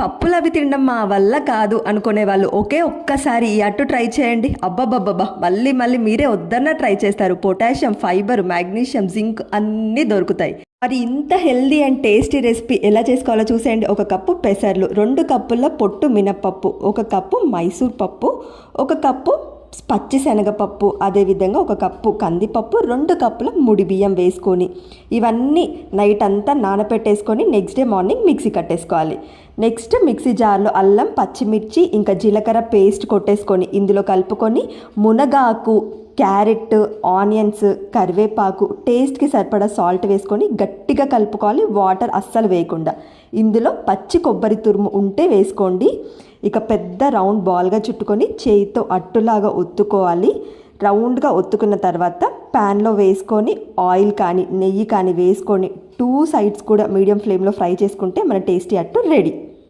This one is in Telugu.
పప్పులు అవి తినడం మా వల్ల కాదు అనుకునే వాళ్ళు ఒకే ఒక్కసారి ఈ అట్టు ట్రై చేయండి. అబ్బబ్బబ్బబ్బా. మళ్ళీ మళ్ళీ మీరే వద్దన్న ట్రై చేస్తారు. పొటాషియం ఫైబర్ మ్యాగ్నీషియం జింక్ అన్నీ దొరుకుతాయి. మరి ఇంత హెల్దీ అండ్ టేస్టీ రెసిపీ ఎలా చేసుకోవాలో చూసేయండి. ఒక కప్పు పెసర్లు రెండు కప్పుల పొట్టు మినప్పప్పు ఒక కప్పు మైసూర్ పప్పు ఒక కప్పు పచ్చి శనగపప్పు అదేవిధంగా ఒక కప్పు కందిపప్పు రెండు కప్పుల ముడి బియ్యం వేసుకొని ఇవన్నీ నైట్ అంతా నానపెట్టేసుకొని నెక్స్ట్ డే మార్నింగ్ మిక్సీ కట్టేసుకోవాలి. నెక్స్ట్ మిక్సీ జార్లో అల్లం పచ్చిమిర్చి ఇంకా జీలకర్ర పేస్ట్ కొట్టేసుకొని ఇందులో కలుపుకొని మునగాకు క్యారెట్ ఆనియన్స్ కరివేపాకు టేస్ట్కి సరిపడా సాల్ట్ వేసుకొని గట్టిగా కలుపుకోవాలి. వాటర్ అస్సలు వేయకుండా. ఇందులో పచ్చి కొబ్బరి తురుము ఉంటే వేసుకోండి. ఇక పెద్ద రౌండ్ బాల్గా చుట్టుకొని చేయితో అట్టులాగా ఒత్తుకోవాలి. రౌండ్గా ఒత్తుకున్న తర్వాత ప్యాన్లో వేసుకొని ఆయిల్ కానీ నెయ్యి కానీ వేసుకొని టూ సైడ్స్ కూడా మీడియం ఫ్లేమ్లో ఫ్రై చేసుకుంటే మన టేస్టీ అట్టు రెడీ.